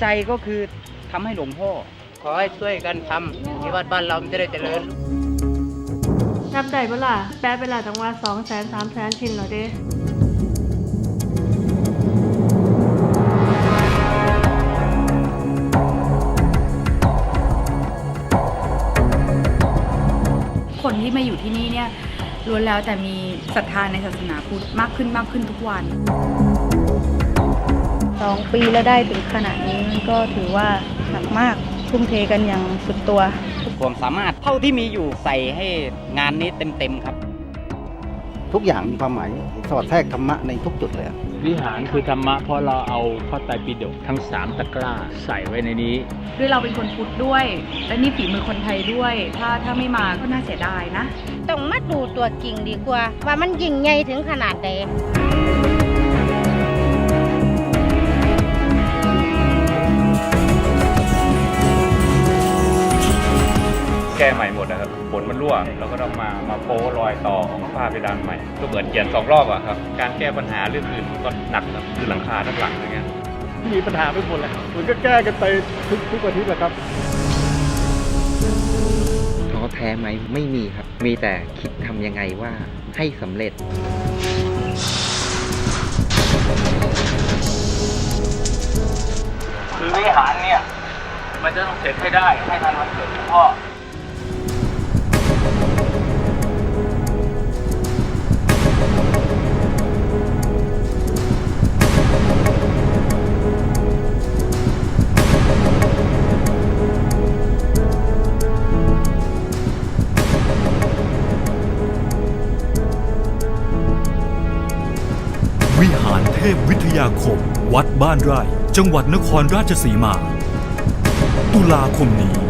ใจก็คือทำให้หลวงพ่อ ขอให้ช่วยกันทำที่วัดบ้านเรามันจะได้เจริญนับได้เวล่ะแปลไปและจังว่าสองแสนสามแสนชิ้นเหรอเด้คนที่มาอยู่ที่นี่เนี่ยล้วนแล้วแต่มีศรัทธาในศาสนาพุทธมากขึ้นมากขึ้นทุกวัน สองปีแล้วได้ถึงขนาดนี้มันก็ถือว่าหนักมากทุ่มเทกันอย่างสุดตัวความสามารถเท่าที่มีอยู่ใส่ให้งานนี้เต็มๆครับ ทุกอย่างมีความหมายสอดแทรกธรรมะในทุกจุดเลยอะวิหารคือธรรมะเพราะเราเอาพระไตรปิฎกทั้งสามตะกร้าใส่ไว้ในนี้ ด้วยเราเป็นคนพุทธด้วย และนี่ฝีมือคนไทยด้วย ถ้าถ้าไม่มาก็น่าเสียดายนะ ต้องมาดูตัวจริงดีกว่า ว่ามันยิ่งใหญ่ถึงขนาดใด แก้ใหม่หมดนะครับฝนมันรั่วเราก็ต้องมามาโป้รอยต่อของฝ้าเพดานใหม่ก็เหมือนเขียนสองรอบอะครับการแก้ปัญหาเรื่องอื่นก็หนักครับคือหลังคาทั้งหลังอย่างเงี้ยมีปัญหาไปหมดเลยมันก็แก้กันไปทุกทุกอาทิตย์แหละครับท้อแท้ไหมไม่มีครับ มีแต่คิดทำยังไงว่าให้สำเร็จคือวิหารเนี่ย มันจะต้องเสร็จให้ได้ให้ทันวันเกิดหลวงพ่อ วิหารเทพวิทยาคม วัดบ้านไร่ จังหวัดนครราชสีมา ตุลาคมนี้